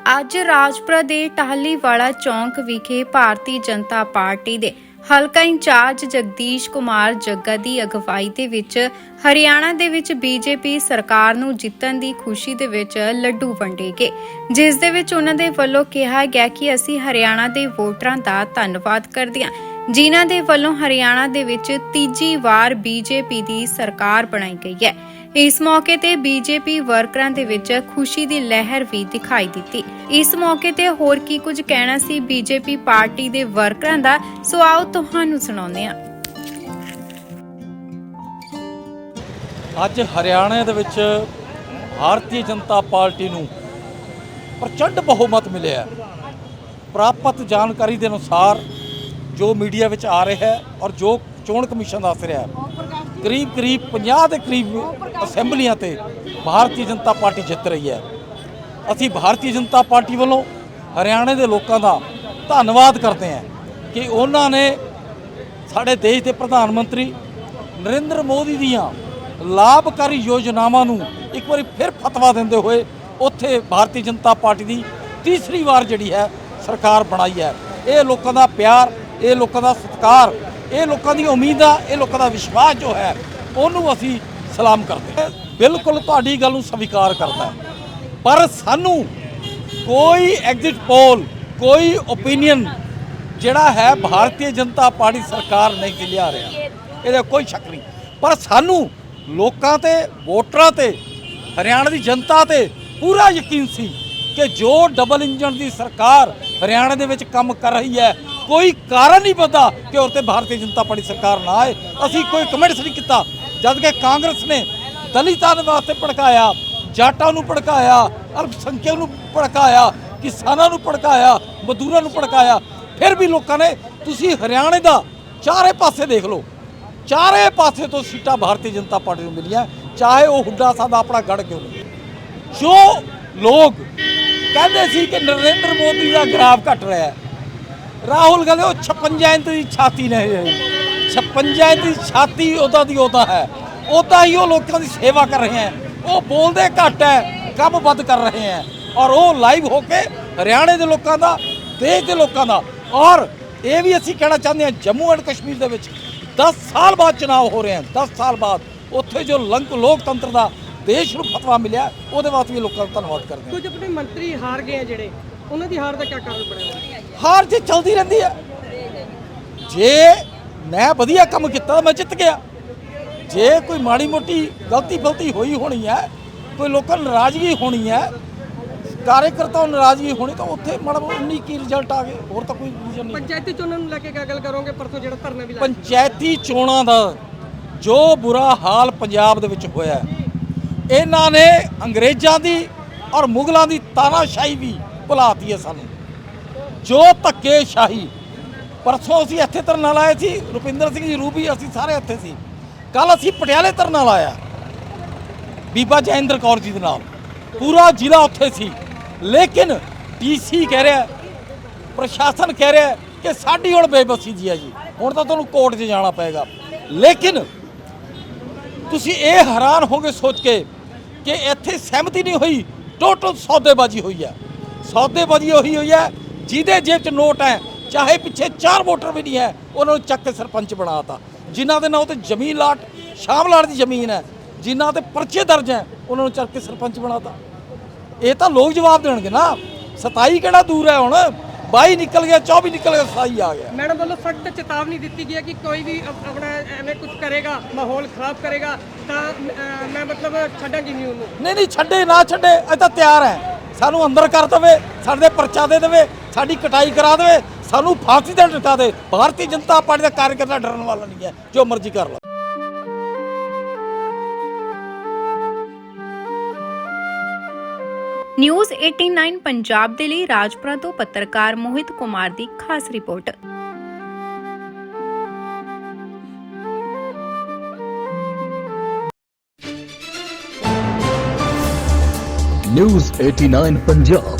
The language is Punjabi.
ਅੱਜ ਰਾਜਪੁਰਾ ਦੇ ਟਾਹਲੀਵਾਲਾ ਚੌਂਕ ਵਿਖੇ ਭਾਰਤੀ ਜਨਤਾ ਪਾਰਟੀ ਦੇ ਹਲਕਾ ਇੰਚਾਰਜ ਜਗਦੀਸ਼ ਕੁਮਾਰ ਜੱਗਾ ਦੀ ਅਗਵਾਈ ਦੇ ਵਿੱਚ ਹਰਿਆਣਾ ਦੇ ਵਿੱਚ ਬੀਜੇਪੀ ਸਰਕਾਰ ਨੂੰ ਜਿੱਤਣ ਦੀ ਖੁਸ਼ੀ ਦੇ ਵਿੱਚ ਲੱਡੂ ਵੰਡੇ ਗਏ। ਜਿਸ ਦੇ ਵਿੱਚ ਉਹਨਾਂ ਦੇ ਵੱਲੋਂ ਕਿਹਾ ਗਿਆ ਕਿ ਅਸੀਂ ਹਰਿਆਣਾ ਦੇ ਵੋਟਰਾਂ ਦਾ ਧੰਨਵਾਦ ਕਰਦੇ ਹਾਂ ਜਿਨ੍ਹਾਂ ਦੇ ਵੱਲੋਂ ਹਰਿਆਣਾ ਦੇ ਵਿੱਚ ਤੀਜੀ ਵਾਰ ਬੀਜੇਪੀ ਦੀ ਸਰਕਾਰ ਬਣਾਈ ਗਈ ਹੈ। ਇਸ ਮੌਕੇ ਤੇ ਬੀਜੇਪੀ ਵਰਕਰਾਂ ਦੇ ਵਿੱਚ ਖੁਸ਼ੀ ਦੀ ਲਹਿਰ ਵੀ ਦਿਖਾਈ ਦਿੱਤੀ। ਇਸ ਮੌਕੇ ਤੇ ਹੋਰ ਕੀ ਕੁਝ ਕਹਿਣਾ ਸੀ ਬੀਜੇਪੀ ਪਾਰਟੀ ਦੇ ਵਰਕਰਾਂ ਦਾ, ਸੋ ਆਓ ਤੁਹਾਨੂੰ ਸੁਣਾਉਂਦੇ ਹਾਂ। ਅੱਜ ਹਰਿਆਣਾ ਦੇ ਵਿੱਚ ਭਾਰਤੀ ਜਨਤਾ ਪਾਰਟੀ ਨੂੰ ਪ੍ਰਚੰਡ ਬਹੁਮਤ ਮਿਲਿਆ ਪ੍ਰਾਪਤ ਜਾਣਕਾਰੀ ਦੇ ਅਨੁਸਾਰ ਜੋ ਮੀਡੀਆ ਵਿੱਚ ਆ ਰਿਹਾ ਹੈ ਔਰ ਜੋ ਚੋਣ ਕਮਿਸ਼ਨ ਦੱਸ ਰਿਹਾ ਹੈ ਕਰੀਬ ਕਰੀਬ 50 ਦੇ ਕਰੀਬ ਅਸੈਂਬਲੀਆਂ ਤੇ ਭਾਰਤੀ ਜਨਤਾ ਪਾਰਟੀ ਜਿੱਤ ਰਹੀ ਹੈ। ਅਸੀਂ ਭਾਰਤੀ ਜਨਤਾ ਪਾਰਟੀ ਵੱਲੋਂ ਹਰਿਆਣੇ ਦੇ ਲੋਕਾਂ ਦਾ ਧੰਨਵਾਦ ਕਰਦੇ ਹਾਂ ਕਿ ਉਹਨਾਂ ਨੇ ਸਾਡੇ ਦੇਸ਼ ਦੇ ਪ੍ਰਧਾਨ ਮੰਤਰੀ ਨਰਿੰਦਰ ਮੋਦੀ ਦੀਆਂ ਲਾਭਕਾਰੀ ਯੋਜਨਾਵਾਂ ਨੂੰ ਇੱਕ ਵਾਰੀ ਫਿਰ ਫਤਵਾ ਦਿੰਦੇ ਹੋਏ ਉੱਥੇ ਭਾਰਤੀ ਜਨਤਾ ਪਾਰਟੀ ਦੀ ਤੀਸਰੀ ਵਾਰ ਜਿਹੜੀ ਹੈ ਸਰਕਾਰ ਬਣਾਈ ਹੈ। ਇਹ ਲੋਕਾਂ ਦਾ ਪਿਆਰ, ਇਹ ਲੋਕਾਂ ਦਾ ਸਤਿਕਾਰ ਇਹ ਲੋਕਾਂ ਦੀ ਉਮੀਦਾਂ, ਇਹ ਲੋਕਾਂ ਦਾ ਵਿਸ਼ਵਾਸ ਜੋ ਹੈ, ਉਹਨੂੰ ਅਸੀਂ ਸਲਾਮ ਕਰਦੇ ਹਾਂ। ਬਿਲਕੁਲ ਤੁਹਾਡੀ ਗੱਲ ਨੂੰ ਸਵੀਕਾਰ ਕਰਦਾ ਪਰ ਸਾਨੂੰ ਕੋਈ ਐਗਜ਼ਿਟ ਪੋਲ ਕੋਈ ਓਪੀਨੀਅਨ ਜਿਹੜਾ ਹੈ ਭਾਰਤੀ ਜਨਤਾ ਪਾਰਟੀ ਸਰਕਾਰ ਨਹੀਂ ਸੀ ਲਿਆ ਰਿਹਾ। ਇਹਦਾ ਕੋਈ ਸ਼ੱਕ ਨਹੀਂ। ਪਰ ਸਾਨੂੰ ਲੋਕਾਂ ਤੇ, ਵੋਟਰਾਂ ਤੇ, ਹਰਿਆਣਾ ਦੀ ਜਨਤਾ ਤੇ ਪੂਰਾ ਯਕੀਨ ਸੀ ਕਿ ਜੋ ਡਬਲ ਇੰਜਨ ਦੀ ਸਰਕਾਰ ਹਰਿਆਣਾ ਦੇ ਵਿੱਚ ਕੰਮ ਕਰ ਰਹੀ ਹੈ ਕੋਈ ਕਾਰਨ ਨਹੀਂ ਪਤਾ ਕਿ ਉਹ ਭਾਰਤੀ ਜਨਤਾ ਪਾਰਟੀ ਸਰਕਾਰ ਨਾ ਆਏ। ਅਸੀਂ ਕੋਈ ਕਮੈਂਟਸ ਨਹੀਂ ਕੀਤਾ। ਜਦ ਕਿ ਕਾਂਗਰਸ ਨੇ ਦਲਿਤਾਂ ਦੇ ਵਾਸਤੇ ਭੜਕਾਇਆ, ਜਾਟਾਂ ਨੂੰ ਭੜਕਾਇਆ, ਅਲਪਸੰਖਿਅਕ ਨੂੰ ਭੜਕਾਇਆ, ਕਿਸਾਨਾਂ ਨੂੰ ਭੜਕਾਇਆ, ਮਜ਼ਦੂਰਾਂ ਨੂੰ ਭੜਕਾਇਆ। ਫਿਰ ਵੀ ਲੋਕਾਂ ਨੇ ਤੁਸੀਂ ਹਰਿਆਣੇ ਦਾ ਚਾਰੇ ਪਾਸੇ ਦੇਖ ਲਓ। ਚਾਰੇ ਪਾਸੇ ਤੋਂ ਸੀਟਾਂ ਭਾਰਤੀ ਜਨਤਾ ਪਾਰਟੀ ਨੂੰ ਮਿਲੀਆਂ। ਚਾਹੇ ਉਹ ਹੁੱਡਾ ਸਾਹਿਬ ਆਪਣਾ ਗੜ ਕਿਉਂ ਨਹੀਂ। ਜੋ ਲੋਕ ਕਹਿੰਦੇ ਸੀ ਕਿ ਨਰਿੰਦਰ ਮੋਦੀ ਦਾ ਗ੍ਰਾਫ ਘਟ ਰਿਹਾ ਹੈ ਰਾਹੁਲ ਗਾਂਧੀ, ਉਹ 56 ਇੰਚ ਦੀ ਛਾਤੀ ਨੇ 56 ਇੰਚ ਦੀ ਛਾਤੀ ਉਹਦਾ ਦੀ ਉਹਦਾ ਹੈ। ਉਹਦਾ ਹੀ ਉਹ ਲੋਕਾਂ ਦੀ ਸੇਵਾ ਕਰ ਰਹੇ ਹੈ। ਉਹ ਬੋਲਦੇ ਘੱਟ ਹੈ, ਕੰਮ ਵੱਧ ਕਰ ਰਹੇ ਹੈ। ਔਰ ਉਹ ਲਾਈਵ ਹੋ ਕੇ ਹਰਿਆਣੇ ਦੇ ਲੋਕਾਂ ਦਾ, ਦੇਸ਼ ਦੇ ਲੋਕਾਂ ਦਾ। ਔਰ ਇਹ ਵੀ ਅਸੀਂ ਕਹਿਣਾ ਚਾਹੁੰਦੇ ਹਾਂ, ਜੰਮੂ ਐਂਡ ਕਸ਼ਮੀਰ ਦੇ ਵਿੱਚ 10 ਸਾਲ ਬਾਅਦ ਚੁਣਾਵ ਹੋ ਰਹੇ ਹਨ। 10 ਸਾਲ ਬਾਅਦ ਉੱਥੇ ਜੋ ਲੰਕ ਲੋਕਤੰਤਰ ਦਾ ਦੇਸ਼ ਨੂੰ ਫਤਵਾ ਮਿਲਿਆ, ਉਹਦੇ ਵਾਸਤੇ ਵੀ ਲੋਕਾਂ ਦਾ ਧੰਨਵਾਦ ਕਰਦੇ ਹਾਂ। ਕੁਝ ਆਪਣੇ ਮੰਤਰੀ ਹਾਰ ਗਏ ਆ ਜਿਹੜੇ, ਉਹਨਾਂ ਦੀ ਹਾਰ ਦਾ ਕੀ ਕਾਰਨ ਬਣਿਆ? ਹਾਰ ਜੇ ਚਲਦੀ ਰਹਿੰਦੀ ਹੈ। ਜੇ ਮੈਂ ਵਧੀਆ ਕੰਮ ਕੀਤਾ ਤਾਂ ਮੈਂ ਜਿੱਤ ਗਿਆ। ਜੇ ਕੋਈ ਮਾੜੀ ਮੋਟੀ ਗਲਤੀ ਫਲਤੀ ਹੋਈ ਹੋਣੀ ਹੈ ਕੋਈ ਲੋਕਾਂ ਨੂੰ ਨਾਰਾਜ਼ਗੀ ਹੋਣੀ ਹੈ ਕਾਰਜਕਰਤਾਵਾਂ ਨੂੰ ਨਾਰਾਜ਼ਗੀ ਹੋਣੀ ਤਾਂ ਉੱਥੇ ਮਾੜਾ ਉਨੀ ਕੀ ਰਿਜ਼ਲਟ ਆ ਗਏ ਹੋਰ ਤਾਂ ਕੋਈ ਰੀਜ਼ਨ ਨਹੀਂ। ਪੰਚਾਇਤੀ ਚੋਣਾਂ ਨੂੰ ਲੈ ਕੇ ਕੀ ਗੱਲ ਕਰੋਗੇ? ਪਰਸੋਂ ਜਿਹੜਾ ਧਰਨਾ ਵੀ ਲਾਇਆ ਪੰਚਾਇਤੀ ਚੋਣਾਂ ਦਾ ਜੋ ਬੁਰਾ ਹਾਲ ਪੰਜਾਬ ਦੇ ਵਿੱਚ ਹੋਇਆ ਇਹਨਾਂ ਨੇ ਅੰਗਰੇਜ਼ਾਂ ਦੀ ਔਰ ਮੁਗਲਾਂ ਦੀ ਤਾਨਾਸ਼ਾਹੀ ਵੀ ਭੁਲਾਤੀ ਹੈ ਸਾਨੂੰ। ਜੋ ਧੱਕੇਸ਼ਾਹੀ ਪਰਸੋਂ ਅਸੀਂ ਇੱਥੇ ਧਰਨਾ ਲਾਇਆ ਸੀ, ਰੁਪਿੰਦਰ ਸਿੰਘ ਜੀ ਰੂਬੀ, ਅਸੀਂ ਸਾਰੇ ਇੱਥੇ ਸੀ। ਕੱਲ ਅਸੀਂ ਪਟਿਆਲੇ ਧਰਨਾ ਲਾਇਆ। ਬੀਬਾ ਜੈਂਦਰ ਕੌਰ ਜੀ ਦੇ ਨਾਲ। ਪੂਰਾ ਜ਼ਿਲ੍ਹਾ ਉੱਥੇ ਸੀ। ਲੇਕਿਨ ਡੀਸੀ ਕਹਿ ਰਿਹਾ, ਪ੍ਰਸ਼ਾਸਨ ਕਹਿ ਰਿਹਾ ਕਿ ਸਾਡੀ ਹੁਣ ਬੇਬਸੀ ਜੀ ਹੈ ਜੀ। ਹੁਣ ਤਾਂ ਤੁਹਾਨੂੰ ਕੋਰਟ 'ਚ ਜਾਣਾ ਪਏਗਾ। ਲੇਕਿਨ ਤੁਸੀਂ ਇਹ ਹੈਰਾਨ ਹੋਗੇ ਸੋਚ ਕੇ ਕਿ ਇੱਥੇ ਸਹਿਮਤੀ ਨਹੀਂ ਹੋਈ, ਟੋਟਲ ਸੌਦੇਬਾਜ਼ੀ ਹੋਈ ਹੈ। ਸੌਦੇਬਾਜ਼ੀ ਉਹੀ ਹੋਈ ਹੈ ਜਿਹਦੇ ਜੇਬ 'ਚ ਨੋਟ ਹੈ ਚਾਹੇ ਪਿੱਛੇ ਚਾਰ ਵੋਟਰ ਵੀ ਨਹੀਂ ਹੈ ਉਹਨਾਂ ਨੂੰ ਚੱਕ ਕੇ ਸਰਪੰਚ ਬਣਾਤਾ ਜਿਨ੍ਹਾਂ ਦੇ ਨਾਂ ਤੇ ਜ਼ਮੀਨ ਲਾਟ ਸ਼ਾਮਲਾਟ ਦੀ ਜ਼ਮੀਨ ਹੈ ਜਿਨ੍ਹਾਂ ਤੇ ਪਰਚੇ ਦਰਜ ਹੈ ਉਹਨਾਂ ਨੂੰ ਚੱਕ ਕੇ ਸਰਪੰਚ ਬਣਾਤਾ ਇਹ ਤਾਂ ਲੋਕ ਜਵਾਬ ਦੇਣਗੇ ਨਾ। 27 ਕਿਹੜਾ ਦੂਰ ਹੈ ਹੁਣ? 22 ਨਿਕਲ ਗਿਆ 24 ਨਿਕਲ ਗਿਆ 27 ਆ ਗਿਆ। ਮੈਡਮ ਵੱਲੋਂ ਸਖਤ ਚੇਤਾਵਨੀ ਦਿੱਤੀ ਗਈ ਹੈ ਕਿ ਕੋਈ ਵੀ ਆਪਣਾ ਐਵੇਂ ਕੁਝ ਕਰੇਗਾ ਮਾਹੌਲ ਖਰਾਬ ਕਰੇਗਾ ਤਾਂ ਮੈਂ ਮਤਲਬ ਛੱਡਾਂਗੀ ਨਹੀਂ ਉਹਨੂੰ। ਨਹੀਂ ਨਹੀਂ ਛੱਡੇ ਨਾ ਛੱਡੇ ਅਸੀਂ ਤਾਂ ਤਿਆਰ ਹੈ। ਸਾਨੂੰ ਅੰਦਰ ਕਰ ਦੇਵੇ ਸਾਡੇ ਪਰਚਾ ਦੇ ਦੇਵੇ ਸਾਡੀ ਕਟਾਈ ਕਰਾ ਦੇਵੇ ਸਾਨੂੰ ਫਾਂਸੀ ਦਾ ਡਟਾ ਦੇ। ਭਾਰਤੀ ਜਨਤਾ ਪਾਰਟੀ ਦਾ ਕਾਰਜਕਰਤਾ ਡਰਨ ਵਾਲਾ ਨਹੀਂ ਹੈ ਜੋ ਮਰਜ਼ੀ ਕਰ ਲਓ ਨਿਊਜ਼ 89 ਪੰਜਾਬ ਦੇ ਲਈ ਰਾਜਪੁਰਾ ਤੋਂ ਪੱਤਰਕਾਰ ਮੋਹਿਤ ਕੁਮਾਰ ਦੀ ਖਾਸ ਰਿਪੋਰਟ। ਨਿਊਜ਼ 89 ਪੰਜਾਬ।